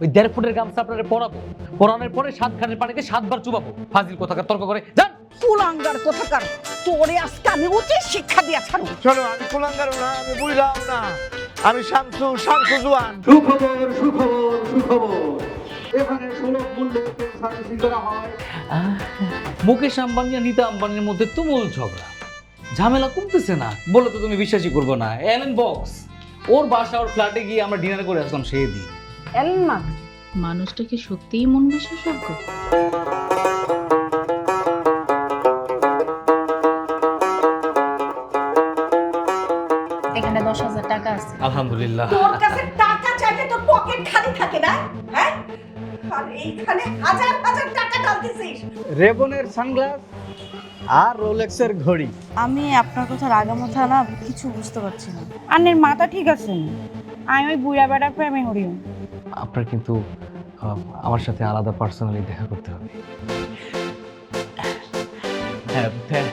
ওই দেড় ফুটের গামছা আপনারে পরাবো। পরানোর পরে সাত খানের পানিতে সাতবার চুবাবো। ফাজিল কোথাকার তর্ক করে। যান। কুলাঙ্গার কোথাকার? তোরে আজকে আমি উচিত শিক্ষা দিয়া ছাড়ু শোনো আমি কুলাঙ্গারও না আমি বুঝলাম না। আমি শামসু শামসু জুয়ান। সুখবর সুখবর সুখবর। এখানে সুলভ মূল্যে সার্ভিসিং করা হয়। মুকেশ আম্বানি আর নীতা আম্বানির মধ্যে তুমুল ঝগড়া। ঝামেলা কমতেছে না। বলে তো তুমি বিশ্বাসই করব না। অ্যালেন বক্স ওর বাসা ওর ফ্ল্যাটে গিয়ে আমরা ডিনার করে আসলাম সেই দিন মানুষটা কি সত্যিই মন বিশেষজ্ঞ? এখানে দশ হাজার টাকা আছে। আলহামদুলিল্লাহ। তোর কাছে টাকা চাইলে তোর পকেট খালি থাকে না? হ্যাঁ? আর এইখানে হাজার হাজার টাকা ঢালতেছিস রেবনের সানগ্লাস আর রোলেক্সের ঘড়ি। আমি আপনার কথা রাগামাথা না কিছু বুঝতে পারছি না। আন্নের মাথা ঠিক আছে আমি ওই বুড়া বেড়া প্রেমে হরিও আপনার কিন্তু আমার সাথে আলাদা পার্সোনালি দেখা করতে হবে। হ্যাঁ